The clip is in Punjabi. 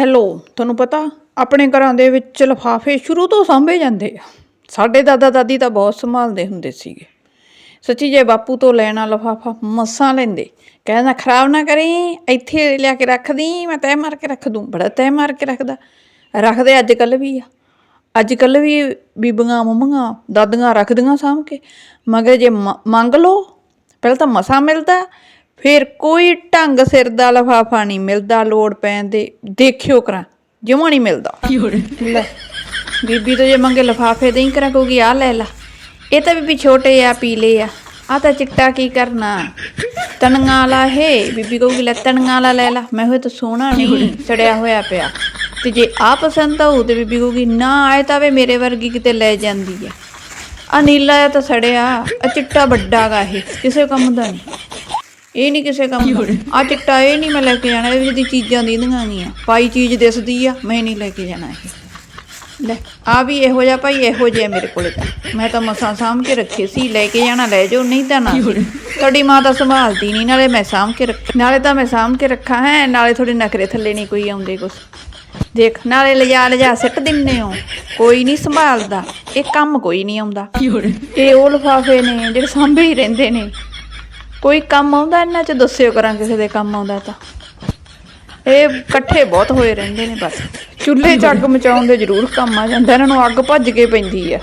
ਹੈਲੋ ਤੁਹਾਨੂੰ ਪਤਾ, ਆਪਣੇ ਘਰਾਂ ਦੇ ਵਿੱਚ ਲਿਫਾਫੇ ਸ਼ੁਰੂ ਤੋਂ ਸਾਂਭੇ ਜਾਂਦੇ ਆ। ਸਾਡੇ ਦਾਦਾ ਦਾਦੀ ਤਾਂ ਬਹੁਤ ਸੰਭਾਲਦੇ ਹੁੰਦੇ ਸੀਗੇ। ਸੱਚੀ ਜੇ ਬਾਪੂ ਤੋਂ ਲੈਣਾ ਲਿਫਾਫਾ, ਮਸਾਂ ਲੈਂਦੇ। ਕਹਿੰਦਾ ਖਰਾਬ ਨਾ ਕਰੀ, ਇੱਥੇ ਲਿਆ ਕੇ ਰੱਖਦੀ, ਮੈਂ ਤੈਅ ਮਾਰ ਕੇ ਰੱਖ ਦੂੰ। ਬੜਾ ਤੈਅ ਮਾਰ ਕੇ ਰੱਖਦਾ। ਰੱਖਦੇ ਅੱਜ ਕੱਲ ਵੀ ਆ। ਅੱਜ ਕੱਲ ਵੀ ਬੀਬੀਆਂ, ਮੰਮੀਆਂ, ਦਾਦੀਆਂ ਰੱਖਦੀਆਂ ਸਾਂਭ ਕੇ। ਮਗਰ ਜੇ ਮ- ਮੰਗ ਲਓ, ਪਹਿਲਾਂ ਤਾਂ ਮਸਾ ਮਿਲਦਾ ਫਿਰ ਕੋਈ ਢੰਗ ਸਿਰ ਦਾ ਲਿਫਾਫਾ ਨਹੀਂ ਮਿਲਦਾ, ਲੋੜ ਪੈਣ ਦੇ। ਦੇਖਿਓ ਕਰਾਂ, ਜਮਾਂ ਨਹੀਂ ਮਿਲਦਾ। ਲੈ, ਬੀਬੀ ਤੋਂ ਜੇ ਮੰਗੇ ਲਿਫਾਫੇ ਦੇਈ ਕਰਾਂ, ਕਹੂਗੀ ਆ ਲੈ ਲਾ। ਇਹ ਤਾਂ ਬੀਬੀ ਛੋਟੇ ਆ, ਪੀਲੇ ਆ। ਆ ਤਾਂ ਚਿੱਟਾ ਕੀ ਕਰਨਾ? ਤਣੀਆਂ ਵਾਲਾ ਇਹ। ਬੀਬੀ ਕਹੂਗੀ, ਲੈ, ਤਣੀਆਂ ਵਾਲਾ ਲੈ ਲਾ। ਮੈਂ ਹੋਏ ਤਾਂ ਸੋਹਣਾ ਨਹੀਂ ਸੜਿਆ ਹੋਇਆ ਪਿਆ। ਤੇ ਜੇ ਆ ਪਸੰਦ ਆਊ, ਤੇ ਬੀਬੀ ਕਹੂਗੀ, ਨਾ ਆਏ ਤਾਂ ਵੇ ਮੇਰੇ ਵਰਗੀ ਕਿਤੇ ਲੈ ਜਾਂਦੀ ਆ। ਆ ਨੀਲਾ ਆ ਤਾਂ ਸੜਿਆ ਆ ਚਿੱਟਾ ਵੱਡਾ ਗਾ ਇਹ, ਕਿਸੇ ਕੰਮ ਦਾ ਨਹੀਂ। ਇਹ ਨਹੀਂ ਕਿਸੇ ਕੰਮ ਦਾ। ਆ ਚਿੱਟਾ ਇਹ ਨਹੀਂ ਮੈਂ ਲੈ ਕੇ ਜਾਣਾ ਇਹਦੇ ਵਿੱਚ ਦੀ ਚੀਜ਼ਾਂ ਦੀਂਦੀਆਂ ਗੀਆਂ ਪਾਈ ਚੀਜ਼ ਦਿਸਦੀ ਆ ਮੈਂ ਨਹੀਂ ਲੈ ਕੇ ਜਾਣਾ ਇਹ। ਲੈ ਆ ਵੀ ਇਹੋ ਜਿਹਾ ਭਾਈ ਇਹੋ ਜਿਹਾ ਮੇਰੇ ਕੋਲੇ। ਤਾਂ ਮੈਂ ਤਾਂ ਮਸਾਂ ਸਾਂਭ ਕੇ ਰੱਖੇ ਸੀ ਲੈ ਕੇ ਜਾਣਾ ਲੈ ਜਾਓ ਨਹੀਂ ਤਾਂ ਨਾ ਤੁਹਾਡੀ ਮਾਂ ਤਾਂ ਸੰਭਾਲਦੀ ਨਹੀਂ ਨਾਲੇ ਮੈਂ ਸਾਂਭ ਕੇ ਰੱਖ। ਨਾਲੇ ਤਾਂ ਮੈਂ ਸਾਂਭ ਕੇ ਰੱਖਾ ਹੈ ਨਾਲੇ ਥੋੜੀ ਨਖਰੇ ਥੱਲੇ ਨਹੀਂ ਕੋਈ ਆਉਂਦੇ ਕੁਛ। ਦੇਖ ਨਾਲੇ ਲਿਜਾ ਲਿਜਾ ਸਿੱਟ ਦਿੰਨੇ ਹੋ। ਕੋਈ ਨਹੀਂ ਸੰਭਾਲਦਾ ਇਹ ਕੰਮ ਕੋਈ ਨਹੀਂ ਆਉਂਦਾ। ਇਹ ਉਹ ਲਿਫਾਫੇ ਨੇ ਜਿਹੜੇ ਸਾਂਭੇ ਹੀ ਰਹਿੰਦੇ ਨੇ। ਕੋਈ ਕੰਮ ਆਉਂਦਾ ਇਹਨਾਂ ਚ, ਦੱਸਿਓ ਕਰਾਂ ਕਿਸੇ ਦੇ ਕੰਮ ਆਉਂਦਾ ਤਾਂ। ਇਹ ਇਕੱਠੇ ਬਹੁਤ ਹੋਏ ਰਹਿੰਦੇ ਨੇ ਬਸ। ਚੁੱਲ੍ਹੇ 'ਚ ਅੱਗ ਮਚਾਉਣ ਦੇ ਜ਼ਰੂਰ ਕੰਮ ਆ ਜਾਂਦਾ, ਇਹਨਾਂ ਨੂੰ ਅੱਗ ਭੱਜ ਕੇ ਪੈਂਦੀ ਆ।